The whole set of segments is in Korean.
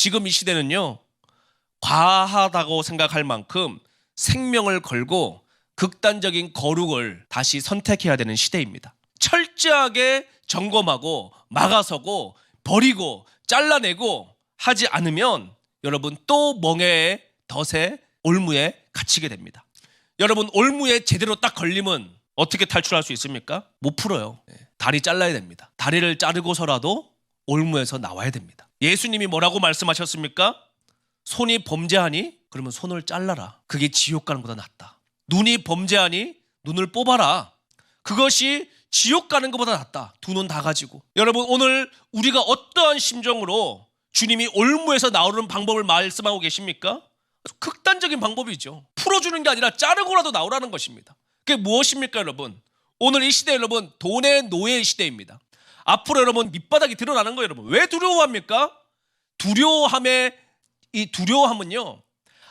지금 이 시대는요. 과하다고 생각할 만큼 생명을 걸고 극단적인 거룩을 다시 선택해야 되는 시대입니다. 철저하게 점검하고 막아서고 버리고 잘라내고 하지 않으면 여러분 또 멍해의 덫에 올무에 갇히게 됩니다. 여러분 올무에 제대로 딱 걸리면 어떻게 탈출할 수 있습니까? 못 풀어요. 예, 다리 잘라야 됩니다. 다리를 자르고서라도 올무에서 나와야 됩니다. 예수님이 뭐라고 말씀하셨습니까? 손이 범죄하니 그러면 손을 잘라라. 그게 지옥 가는 것보다 낫다. 눈이 범죄하니 눈을 뽑아라. 그것이 지옥 가는 것보다 낫다. 두 눈 다 가지고. 여러분 오늘 우리가 어떠한 심정으로 주님이 올무에서 나오는 방법을 말씀하고 계십니까? 극단적인 방법이죠. 풀어주는 게 아니라 자르고라도 나오라는 것입니다. 그게 무엇입니까, 여러분? 오늘 이 시대 여러분 돈의 노예 시대입니다. 앞으로 여러분 밑바닥이 드러나는 거예요, 여러분. 왜 두려워합니까? 두려워함의 이 두려워함은요.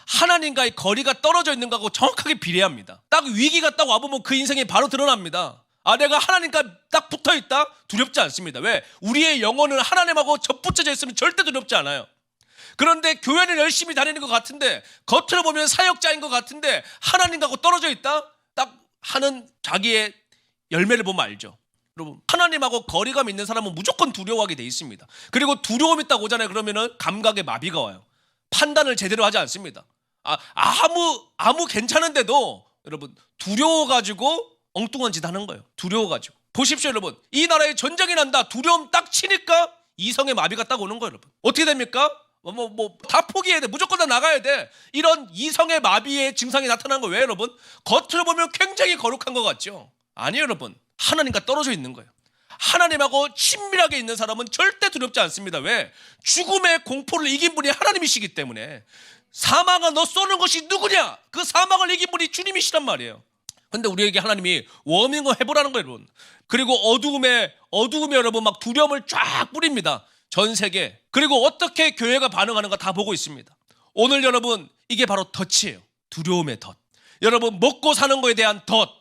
하나님과의 거리가 떨어져 있는 거하고 정확하게 비례합니다. 딱 위기가 딱 와보면 그 인생이 바로 드러납니다. 아, 내가 하나님과 딱 붙어 있다? 두렵지 않습니다. 왜? 우리의 영혼은 하나님하고 접붙여져 있으면 절대 두렵지 않아요. 그런데 교회는 열심히 다니는 것 같은데, 겉으로 보면 사역자인 것 같은데, 하나님하고 떨어져 있다? 딱 하는 자기의 열매를 보면 알죠. 여러분, 하나님하고 거리감 있는 사람은 무조건 두려워하게 돼 있습니다. 그리고 두려움이 딱 오잖아요. 그러면은 감각에 마비가 와요. 판단을 제대로 하지 않습니다. 아, 아무 아무 괜찮은데도 여러분 두려워 가지고 엉뚱한 짓 하는 거예요. 두려워 가지고 보십시오, 여러분. 이 나라에 전쟁이 난다. 두려움 딱 치니까 이성의 마비가 딱 오는 거예요, 여러분. 어떻게 됩니까? 뭐 뭐 다 포기해야 돼. 무조건 다 나가야 돼. 이런 이성의 마비의 증상이 나타나는 거예요, 왜 여러분? 겉으로 보면 굉장히 거룩한 것 같죠. 아니에요, 여러분. 하나님과 떨어져 있는 거예요. 하나님하고 친밀하게 있는 사람은 절대 두렵지 않습니다. 왜? 죽음의 공포를 이긴 분이 하나님이시기 때문에 사망아 너 쏘는 것이 누구냐? 그 사망을 이긴 분이 주님이시란 말이에요. 근데 우리에게 하나님이 워밍을 해보라는 거예요, 여러분. 그리고 어두움에 어두움에 여러분 막 두려움을 쫙 뿌립니다. 전 세계. 그리고 어떻게 교회가 반응하는가 다 보고 있습니다. 오늘 여러분 이게 바로 덫이에요. 두려움의 덫. 여러분 먹고 사는 거에 대한 덫.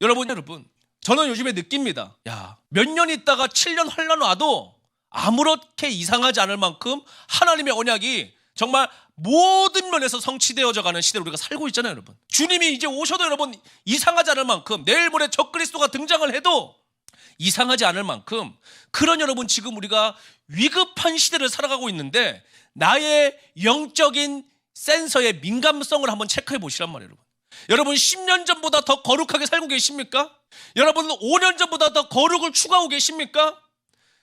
여러분 여러분 저는 요즘에 느낍니다. 야, 몇 년 있다가 7년 흘러놔도 아무렇게 이상하지 않을 만큼 하나님의 언약이 정말 모든 면에서 성취되어져 가는 시대를 우리가 살고 있잖아요, 여러분. 주님이 이제 오셔도 여러분 이상하지 않을 만큼 내일 모레 적그리스도가 등장을 해도 이상하지 않을 만큼 그런 여러분 지금 우리가 위급한 시대를 살아가고 있는데 나의 영적인 센서의 민감성을 한번 체크해 보시란 말이에요, 여러분. 여러분 10년 전보다 더 거룩하게 살고 계십니까? 여러분 5년 전보다 더 거룩을 추구하고 계십니까?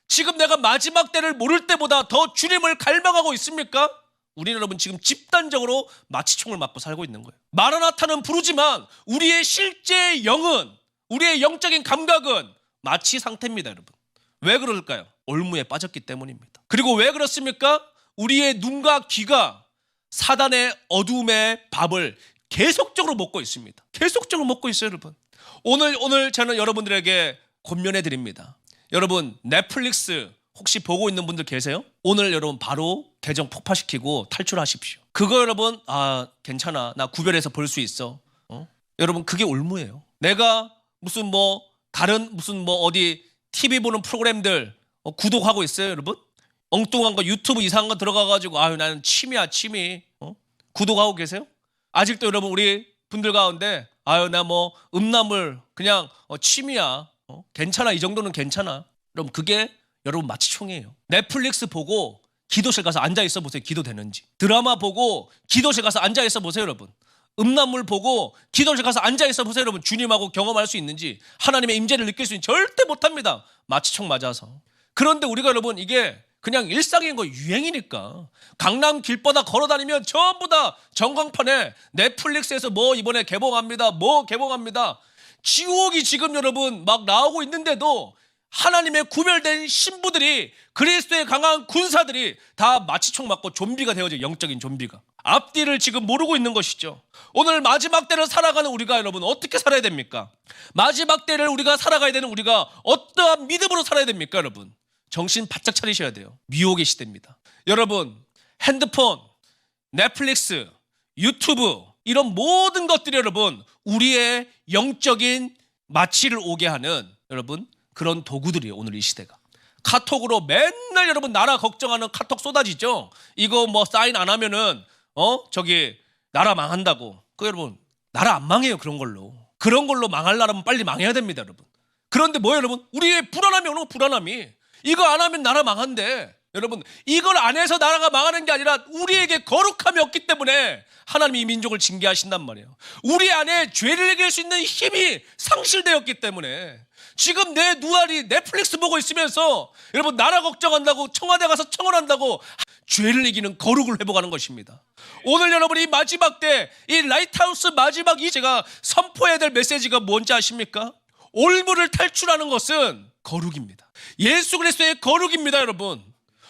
지금 내가 마지막 때를 모를 때보다 더 주님을 갈망하고 있습니까? 우리는 여러분 지금 집단적으로 마취총을 맞고 살고 있는 거예요. 마라나타는 부르지만 우리의 실제 영은 우리의 영적인 감각은 마취 상태입니다, 여러분. 왜 그럴까요? 올무에 빠졌기 때문입니다. 그리고 왜 그렇습니까? 우리의 눈과 귀가 사단의 어두움의 밥을 계속적으로 먹고 있습니다. 계속적으로 먹고 있어요, 여러분. 오늘 오늘 저는 여러분들에게 권면해 드립니다. 여러분 넷플릭스 혹시 보고 있는 분들 계세요? 오늘 여러분 바로 계정 폭파시키고 탈출하십시오. 그거 여러분 아 괜찮아 나 구별해서 볼 수 있어. 어? 여러분 그게 올무예요. 내가 무슨 뭐 다른 무슨 뭐 어디 TV 보는 프로그램들 어, 구독하고 있어요, 여러분? 엉뚱한 거 유튜브 이상한 거 들어가가지고 아유 나는 취미야 취미 어? 구독하고 계세요? 아직도 여러분 우리 분들 가운데 아유 나 뭐 음란물 그냥 어, 취미야. 어? 괜찮아. 이 정도는 괜찮아. 그럼 그게 여러분 마취총이에요. 넷플릭스 보고 기도실 가서 앉아 있어 보세요. 기도되는지. 드라마 보고 기도실 가서 앉아 있어 보세요 여러분. 음란물 보고 기도실 가서 앉아 있어 보세요 여러분. 주님하고 경험할 수 있는지 하나님의 임재를 느낄 수 있는지 절대 못합니다. 마취총 맞아서. 그런데 우리가 여러분 이게 그냥 일상인 거 유행이니까 강남 길바닥 걸어다니면 전부 다 전광판에 넷플릭스에서 뭐 이번에 개봉합니다 뭐 개봉합니다 지옥이 지금 여러분 막 나오고 있는데도 하나님의 구별된 신부들이 그리스도의 강한 군사들이 다 마취총 맞고 좀비가 되어져 영적인 좀비가 앞뒤를 지금 모르고 있는 것이죠. 오늘 마지막 때를 살아가는 우리가 여러분 어떻게 살아야 됩니까? 마지막 때를 우리가 살아가야 되는 우리가 어떠한 믿음으로 살아야 됩니까, 여러분? 정신 바짝 차리셔야 돼요. 미혹의 시대입니다. 여러분, 핸드폰, 넷플릭스, 유튜브 이런 모든 것들이 여러분 우리의 영적인 마취를 오게 하는 여러분 그런 도구들이에요. 오늘 이 시대가. 카톡으로 맨날 여러분 나라 걱정하는 카톡 쏟아지죠. 이거 뭐 사인 안 하면은 어 저기 나라 망한다고. 그 여러분 나라 안 망해요 그런 걸로. 그런 걸로 망할 나라면 빨리 망해야 됩니다 여러분. 그런데 뭐예요 여러분? 우리의 불안함이 오는 불안함이 이거 안 하면 나라 망한대. 여러분 이걸 안 해서 나라가 망하는 게 아니라 우리에게 거룩함이 없기 때문에 하나님이 이 민족을 징계하신단 말이에요. 우리 안에 죄를 이길 수 있는 힘이 상실되었기 때문에 지금 내 누아리 넷플릭스 보고 있으면서 여러분 나라 걱정한다고 청와대 가서 청원한다고 죄를 이기는 거룩을 회복하는 것입니다. 오늘 여러분 이 마지막 때 이 라이트하우스 마지막 이 제가 선포해야 될 메시지가 뭔지 아십니까? 올무를 탈출하는 것은 거룩입니다. 예수 그리스도의 거룩입니다, 여러분.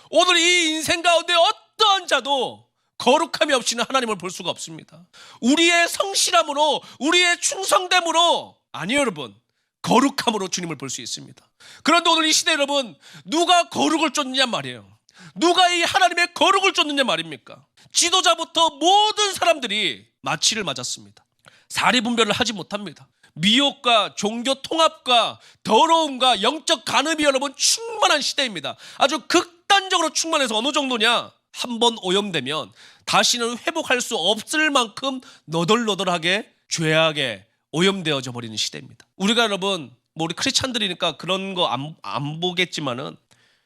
오늘 이 인생 가운데 어떠한 자도 거룩함이 없이는 하나님을 볼 수가 없습니다. 우리의 성실함으로, 우리의 충성됨으로, 아니요, 여러분. 거룩함으로 주님을 볼 수 있습니다. 그런데 오늘 이 시대 여러분, 누가 거룩을 쫓느냐 말이에요. 누가 이 하나님의 거룩을 쫓느냐 말입니까? 지도자부터 모든 사람들이 마취를 맞았습니다. 사리 분별을 하지 못합니다. 미혹과 종교 통합과 더러움과 영적 간음이 여러분 충만한 시대입니다. 아주 극단적으로 충만해서 어느 정도냐? 한 번 오염되면 다시는 회복할 수 없을 만큼 너덜너덜하게 죄악에 오염되어져 버리는 시대입니다. 우리가 여러분 뭐 우리 크리스찬들이니까 그런 거 안 안 보겠지만은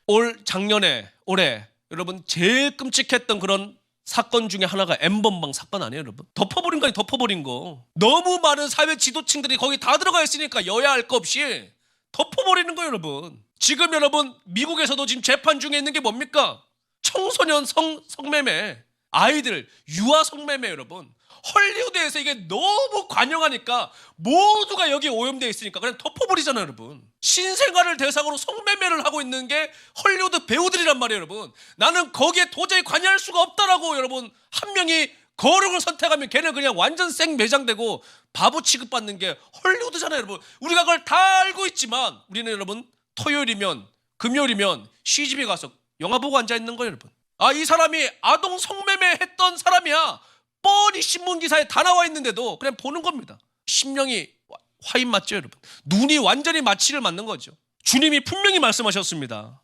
올 작년에 올해 여러분 제일 끔찍했던 그런 사건 중에 하나가 엠번방 사건 아니에요, 여러분? 덮어버린 거 아니 덮어버린 거. 너무 많은 사회 지도층들이 거기 다 들어가 있으니까 여야 할 거 없이 덮어버리는 거예요, 여러분. 지금 여러분 미국에서도 지금 재판 중에 있는 게 뭡니까? 청소년 성 성매매, 아이들 유아 성매매 여러분. 헐리우드에서 이게 너무 관영하니까 모두가 여기 오염되어 있으니까 그냥 덮어버리잖아요, 여러분. 신생아를 대상으로 성매매를 하고 있는 게 헐리우드 배우들이란 말이에요, 여러분. 나는 거기에 도저히 관여할 수가 없다라고 여러분 한 명이 거룩을 선택하면 걔는 그냥 완전 생 매장되고 바보 취급받는 게 헐리우드잖아요, 여러분. 우리가 그걸 다 알고 있지만 우리는 여러분 토요일이면 금요일이면 시집에 가서 영화 보고 앉아 있는 거예요, 여러분. 아, 이 사람이 아동 성매매 했던 사람이야. 뻔히 신문 기사에 다 나와 있는데도 그냥 보는 겁니다. 심령이 화- 화인 맞죠, 여러분? 눈이 완전히 마취를 맞는 거죠. 주님이 분명히 말씀하셨습니다.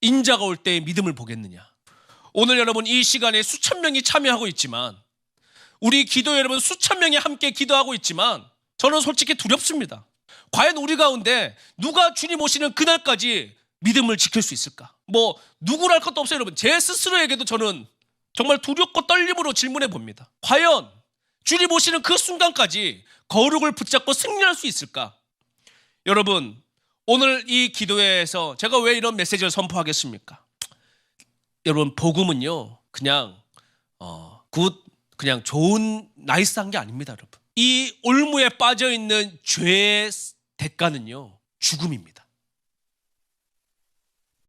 인자가 올 때의 믿음을 보겠느냐. 오늘 여러분 이 시간에 수천 명이 참여하고 있지만 우리 기도 여러분 수천 명이 함께 기도하고 있지만 저는 솔직히 두렵습니다. 과연 우리 가운데 누가 주님 오시는 그날까지 믿음을 지킬 수 있을까? 뭐 누구랄 것도 없어요, 여러분. 제 스스로에게도 저는 정말 두렵고 떨림으로 질문해 봅니다. 과연 주님 오시는 그 순간까지 거룩을 붙잡고 승리할 수 있을까? 여러분, 오늘 이 기도회에서 제가 왜 이런 메시지를 선포하겠습니까? 여러분, 복음은요, 그냥, 어, 굿, 그냥 좋은, 나이스한 게 아닙니다, 여러분. 이 올무에 빠져 있는 죄의 대가는요, 죽음입니다.